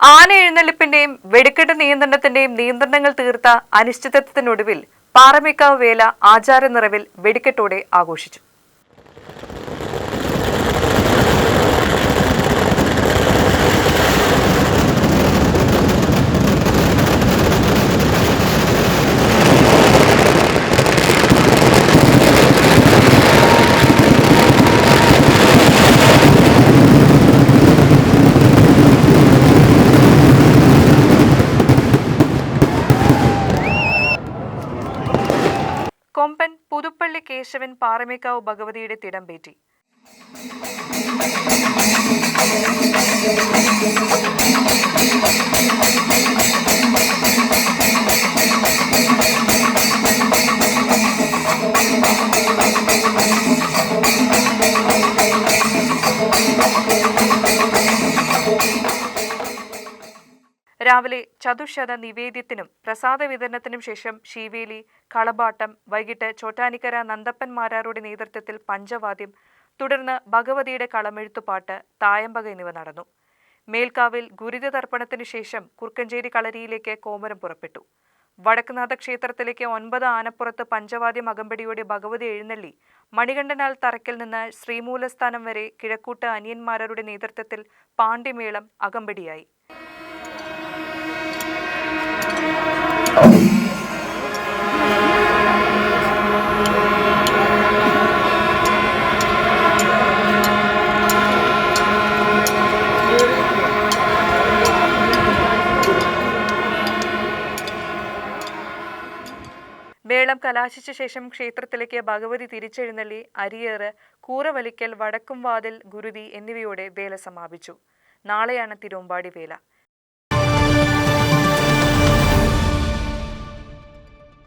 ആന എഴുന്നള്ളിപ്പിന്റെയും വെടിക്കെട്ട് നിയന്ത്രണത്തിന്റെയും നിയന്ത്രണങ്ങൾ തീർത്ത അനിശ്ചിതത്വത്തിനൊടുവിൽ പാറമേക്കാവ് വേല ആചാര നിറവിൽ വെടിക്കെട്ടോടെ ആഘോഷിച്ചു. കൊമ്പൻ പുതുപ്പള്ളി കേശവൻ പാറമേക്കാവ് ഭഗവതിയുടെ തിടമ്പേറ്റി രാവിലെ ചതുശത നിവേദ്യത്തിനും പ്രസാദ വിതരണത്തിനും ശേഷം ശീവേലി കളബാട്ടം വൈകിട്ട് ചോറ്റാനിക്കര നന്ദപ്പൻമാരാരുടെ നേതൃത്വത്തിൽ പഞ്ചവാദ്യം തുടർന്ന് ഭഗവതിയുടെ കളമെഴുത്തുപാട്ട് തായമ്പക എന്നിവ നടന്നു. മേൽക്കാവിൽ ഗുരുത തർപ്പണത്തിനു ശേഷം കുർക്കഞ്ചേരി കളരിയിലേക്ക് കോമരം പുറപ്പെട്ടു. വടക്കുനാഥ ക്ഷേത്രത്തിലേക്ക് ഒൻപത് ആനപ്പുറത്ത് പഞ്ചവാദ്യം അകമ്പടിയോടെ ഭഗവതി എഴുന്നള്ളി മണികണ്ഠനാൽ തറക്കിൽ നിന്ന് ശ്രീമൂലസ്ഥാനം വരെ കിഴക്കൂട്ട് അനിയന്മാരുടെ നേതൃത്വത്തിൽ പാണ്ഡ്യമേളം അകമ്പടിയായി. മേളം കലാശിച്ച ശേഷം ക്ഷേത്രത്തിലേക്ക് ഭഗവതി തിരിച്ചെഴുന്നള്ളി അരിയേറ് കൂറവലിക്കൽ വടക്കുംവാതിൽ ഗുരുതി എന്നിവയോടെ വേല സമാപിച്ചു. നാളെയാണ് തിരുവമ്പാടി വേല